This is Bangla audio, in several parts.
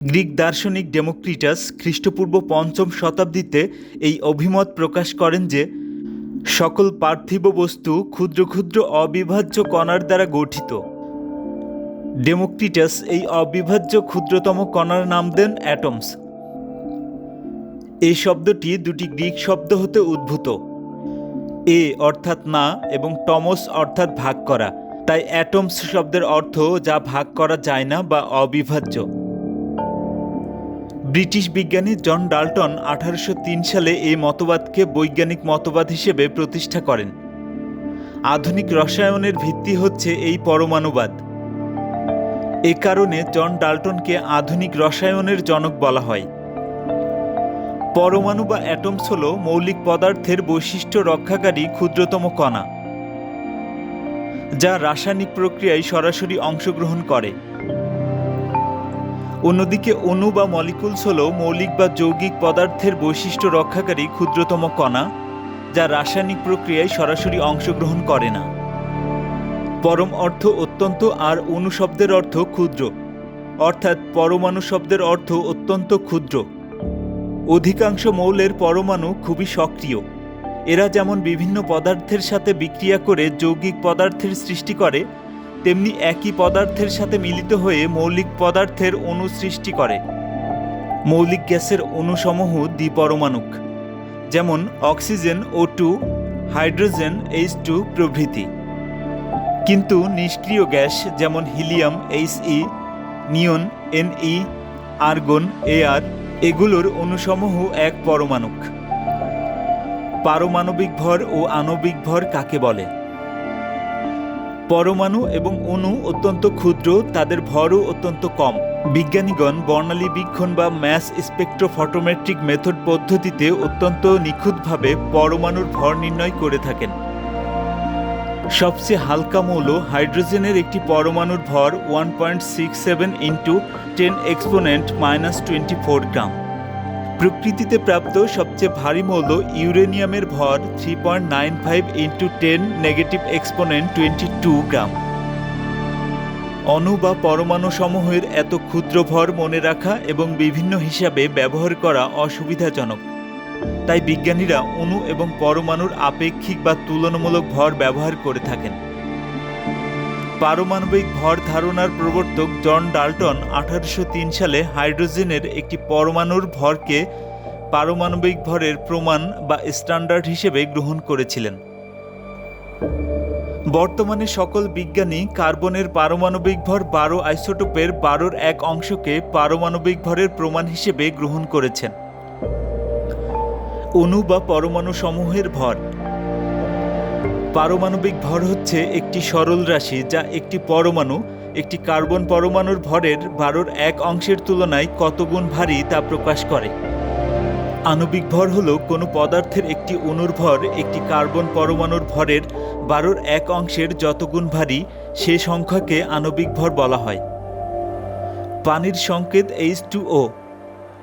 গ্রিক দার্শনিক ডেমোক্রিটাস খ্রিস্টপূর্ব পঞ্চম শতাব্দীতে এই অভিমত প্রকাশ করেন যে, সকল পার্থিব বস্তু ক্ষুদ্র ক্ষুদ্র অবিভাজ্য কণার দ্বারা গঠিত। ডেমোক্রিটাস এই অবিভাজ্য ক্ষুদ্রতম কণার নাম দেন অ্যাটমস। এই শব্দটি দুটি গ্রিক শব্দ হতে উদ্ভূত। এ অর্থাৎ না এবং টমস অর্থাৎ ভাগ করা। তাই অ্যাটমস শব্দের অর্থ যা ভাগ করা যায় না বা অবিভাজ্য। ব্রিটিশ বিজ্ঞানী জন ডাল্টন আঠারোশো তিন সালে এই মতবাদকে বৈজ্ঞানিক মতবাদ হিসেবে প্রতিষ্ঠা করেন। আধুনিক রসায়নের ভিত্তি হচ্ছে এই পরমাণুবাদ। এ কারণে জন ডাল্টনকে আধুনিক রসায়নের জনক বলা হয়। পরমাণু বা অ্যাটমস হল মৌলিক পদার্থের বৈশিষ্ট্য রক্ষাকারী ক্ষুদ্রতম কণা, যা রাসায়নিক প্রক্রিয়ায় সরাসরি অংশগ্রহণ করে। অন্যদিকে অণু বা মলিকুলস হল মৌলিক বা যৌগিক পদার্থের বৈশিষ্ট্য রক্ষাকারী ক্ষুদ্রতম কণা, যা রাসায়নিক প্রক্রিয়ায় সরাসরি অংশগ্রহণ করে না। পরম অর্থ অত্যন্ত আর অণু শব্দের অর্থ ক্ষুদ্র, অর্থাৎ পরমাণু শব্দের অর্থ অত্যন্ত ক্ষুদ্র। অধিকাংশ মৌলের পরমাণু খুবই সক্রিয়। এরা যেমন বিভিন্ন পদার্থের সাথে বিক্রিয়া করে যৌগিক পদার্থের সৃষ্টি করে তেমনি একই পদার্থের সাথে মিলিত হয়ে মৌলিক পদার্থের অণু সৃষ্টি করে। মৌলিক গ্যাসের অণুসমূহ দ্বিপরমাণুক, যেমন oxygen O two hydrogen H two প্রভৃতি। কিন্তু নিষ্ক্রিয় গ্যাস যেমন helium H E neon N E argon A R এগুলোর অণুসমূহ এক পরমাণুক। পারমাণবিক ভর ও আণবিক ভর কাকে বলে? পরমাণু এবং অণু অত্যন্ত ক্ষুদ্র, তাদের ভরও অত্যন্ত কম। বিজ্ঞানীগণ বর্ণালী বীক্ষণ বা ম্যাস স্পেকট্রোফটোমেট্রিক মেথড পদ্ধতিতে অত্যন্ত নিখুঁতভাবে পরমাণুর ভর নির্ণয় করে থাকেন। সবচেয়ে হালকা মৌল হাইড্রোজেনের একটি পরমাণুর ভর one point six seven into ten exponent minus twenty four gram প্রকৃতিতে প্রাপ্ত সবচেয়ে ভারী মৌল ইউরেনিয়ামের ভর three point nine five into ten negative exponent twenty two gram. অণু বা পরমাণু সমূহের এত ক্ষুদ্র ভর মনে রাখা এবং বিভিন্ন হিসাবে ব্যবহার করা অসুবিধাজনক। তাই বিজ্ঞানীরা অণু এবং পরমাণুর আপেক্ষিক বা তুলনামূলক ভর ব্যবহার করে থাকেন। পারমাণবিক ভর ধারণার প্রবর্তক জন ডাল্টন আঠারোশো তিন সালে হাইড্রোজেনের একটি পরমাণুর ভরকে পারমাণবিক ভরের প্রমাণ বা স্ট্যান্ডার্ড হিসেবে গ্রহণ করেছিলেন। বর্তমানে সকল বিজ্ঞানী কার্বনের পারমাণবিক ভর বারো আইসোটোপের বারোর এক অংশকে পারমাণবিক ভরের প্রমাণ হিসেবে গ্রহণ করেছেন। অণু বা পরমাণু সমূহের ভর পারমাণবিক ভর হচ্ছে একটি সরল রাশি যা একটি পরমাণু, একটি কার্বন পরমাণুর ভরের বারোর এক অংশের তুলনায় কত গুণ ভারী তা প্রকাশ করে। আণবিক ভর হল কোনো পদার্থের একটি অণুর ভর, একটি কার্বন পরমাণুর ভরের বারোর এক অংশের যত গুণ ভারী, সে সংখ্যাকে আণবিক ভর বলা হয়। পানির সংকেত এইচ টু ও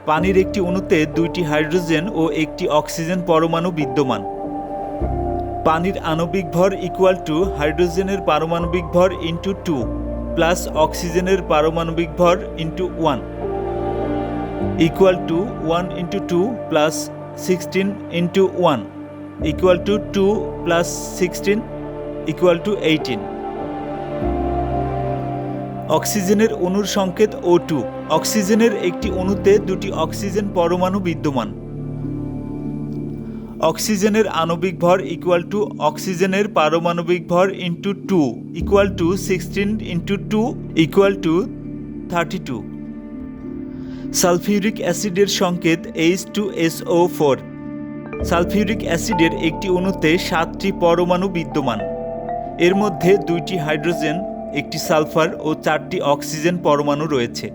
পানির একটি অণুতে দুইটি হাইড্রোজেন ও একটি অক্সিজেন পরমাণু বিদ্যমান। পানির আণবিক ভর ইকুয়াল টু হাইড্রোজেনের পারমাণবিক ভর ইন্টু টু প্লাস অক্সিজেনের পারমাণবিক ভর into one equal to one into two plus sixteen into one equal to two plus sixteen equal to eighteen অক্সিজেনের অণুর সংকেত ও টু অক্সিজেনের একটি অণুতে দুটি অক্সিজেন পরমাণু বিদ্যমান। অক্সিজেনের আণবিক ভর ইকুয়াল টু অক্সিজেনের পারমাণবিক ভর into two equal to sixteen into two equal to thirty two sulphuric অ্যাসিডের সংকেত H two S O four sulphuric অ্যাসিডের একটি অণুতে সাতটি পরমাণু বিদ্যমান। এর মধ্যে দুইটি হাইড্রোজেন, একটি সালফার ও চারটি অক্সিজেন পরমাণু রয়েছে।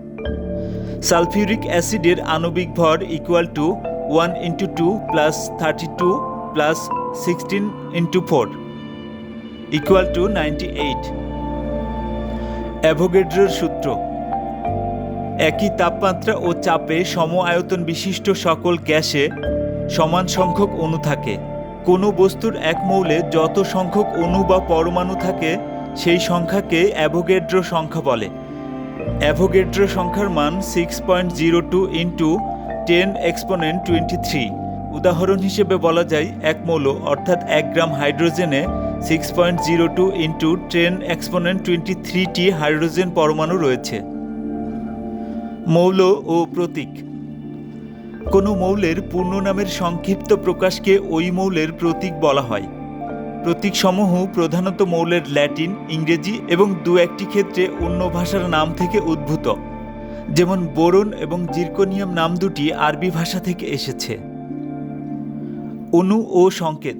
সালফিউরিক অ্যাসিডের আণবিক ভর equal to one into two plus thirty two plus sixteen into four, equal to ninety eight. অ্যাভোগেড্রোর সূত্র, একই তাপমাত্রা ও চাপে সম আয়তন বিশিষ্ট সকল গ্যাসে সমান সংখ্যক অণু থাকে। কোনো বস্তুর এক মৌলে যত সংখ্যক অণু বা পরমাণু থাকে, সেই সংখ্যাকে অ্যাভোগেড্রো সংখ্যা বলে। অ্যাভোগেড্রো সংখ্যার মান six point zero two into ten exponent twenty three. উদাহরণ হিসেবে বলা যায় এক মৌল, অর্থাৎ এক gram হাইড্রোজেনে six point zero two into ten exponent twenty three hydrogen পরমাণু রয়েছে। মৌল ও প্রতীক। কোনো মৌলের পূর্ণ নামের সংক্ষিপ্ত প্রকাশকে ওই মৌলের প্রতীক বলা হয়। প্রতীকসমূহ প্রধানত মৌলের ল্যাটিন, ইংরেজি এবং দু একটি ক্ষেত্রে অন্য ভাষার নাম থেকে উদ্ভূত। যেমন বোরন এবং জির্কোনিয়াম নাম দুটি আরবি ভাষা থেকে এসেছে। অণু ও সংকেত।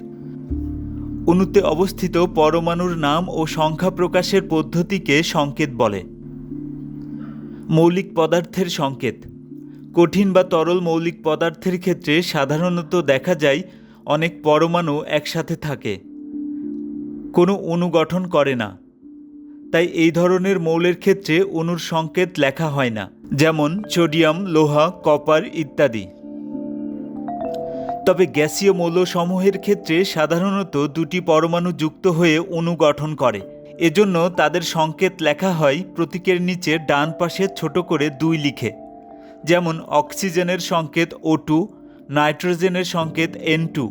অণুতে অবস্থিত পরমাণুর নাম ও সংখ্যা প্রকাশের পদ্ধতিকে সংকেত বলে। মৌলিক পদার্থের সংকেত। কঠিন বা তরল মৌলিক পদার্থের ক্ষেত্রে সাধারণত দেখা যায় অনেক পরমাণু একসাথে থাকে। কোনো অণু গঠন করে না। তাই এই ধরনের মৌলের ক্ষেত্রে অণুর সংকেত লেখা হয় না, যেমন সোডিয়াম, লোহা, কপার ইত্যাদি। তবে গ্যাসীয় মৌলসমূহের ক্ষেত্রে সাধারণত দুটি পরমাণু যুক্ত হয়ে অণু গঠন করে। এজন্য তাদের সংকেত লেখা হয় প্রতীকের নিচে ডান পাশে ছোট করে দুই লিখে। যেমন অক্সিজেনের সংকেত ও টু নাইট্রোজেনের সংকেত এন টু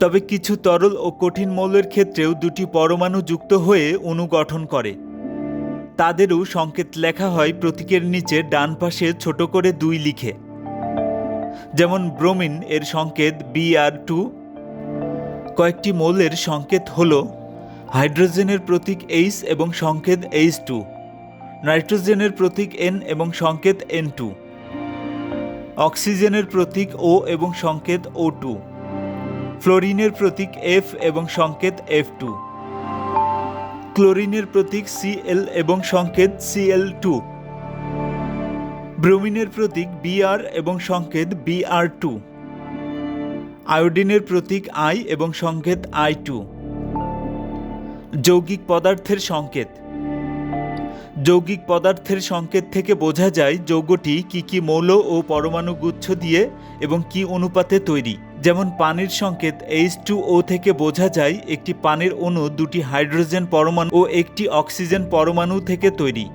তবে কিছু তরল ও কঠিন মৌলের ক্ষেত্রেও দুটি পরমাণু যুক্ত হয়ে অণু গঠন করে। তাদেরও সংকেত লেখা হয় প্রতীকের নিচে ডান পাশে ছোট করে দুই লিখে। যেমন ব্রোমিন এর সংকেত বিআর টু কয়েকটি মৌলের সংকেত হল হাইড্রোজেনের প্রতীক এইচ এবং সংকেত এইচ টু নাইট্রোজেনের প্রতীক এন এবং সংকেত এন টু অক্সিজেনের প্রতীক ও এবং সংকেত ও টু ফ্লোরিনের প্রতীক এফ এবং সংকেত এফ টু ক্লোরিনের প্রতীক সিএল এবং সংকেত সিএল টু ব্রোমিনের প্রতীক বিআর এবং সংকেত বিআর টু আয়োডিনের প্রতীক আই এবং সংকেত আই টু যৌগিক পদার্থের সংকেত। যৌগিক পদার্থের সংকেত থেকে বোঝা যায় যৌগটি কি কি মৌল ও পরমাণু গুচ্ছ দিয়ে এবং কি অনুপাতে তৈরি। যেমন পানির সংকেত এইচ টু ও থেকে বোঝা যায় একটি পানির অণু দুটি হাইড্রোজেন পরমাণু ও একটি অক্সিজেন পরমাণু থেকে তৈরি।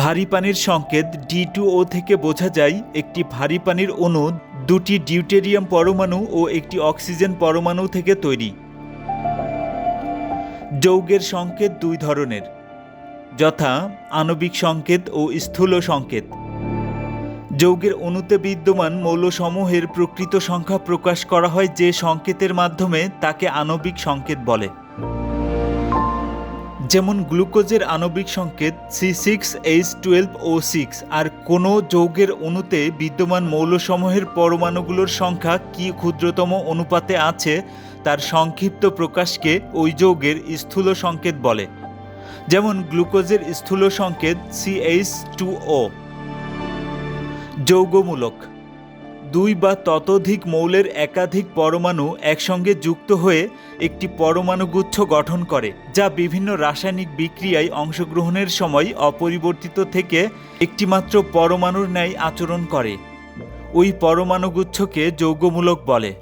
ভারী পানির সংকেত ডি টু ও থেকে বোঝা যায় একটি ভারী পানির অণু দুটি ডিউটেরিয়াম পরমাণু ও একটি অক্সিজেন পরমাণু থেকে তৈরি। যৌগের সংকেত দুই ধরনের, যথা আণবিক সংকেত ও স্থূল সংকেত। যৌগের অণুতে বিদ্যমান মৌলসমূহের প্রকৃত সংখ্যা প্রকাশ করা হয় যে সংকেতের মাধ্যমে তাকে আণবিক সংকেত বলে। যেমন গ্লুকোজের আণবিক সংকেত C six H twelve O six, আর কোনো যৌগের অণুতে বিদ্যমান মৌলসমূহের পরমাণুগুলোর সংখ্যা কি ক্ষুদ্রতম অনুপাতে আছে, তার সংক্ষিপ্ত প্রকাশকে ওই যৌগের স্থূল সংকেত বলে। যেমন গ্লুকোজের স্থূল সংকেত সি এইচ টু ও। যৌগমূলক। দুই বা ততোধিক মৌলের একাধিক পরমাণু একসঙ্গে যুক্ত হয়ে একটি পরমাণুগুচ্ছ গঠন করে, যা বিভিন্ন রাসায়নিক বিক্রিয়ায় অংশগ্রহণের সময় অপরিবর্তিত থেকে একটিমাত্র পরমাণুর ন্যায় আচরণ করে। ওই পরমাণুগুচ্ছকে যৌগমূলক বলে।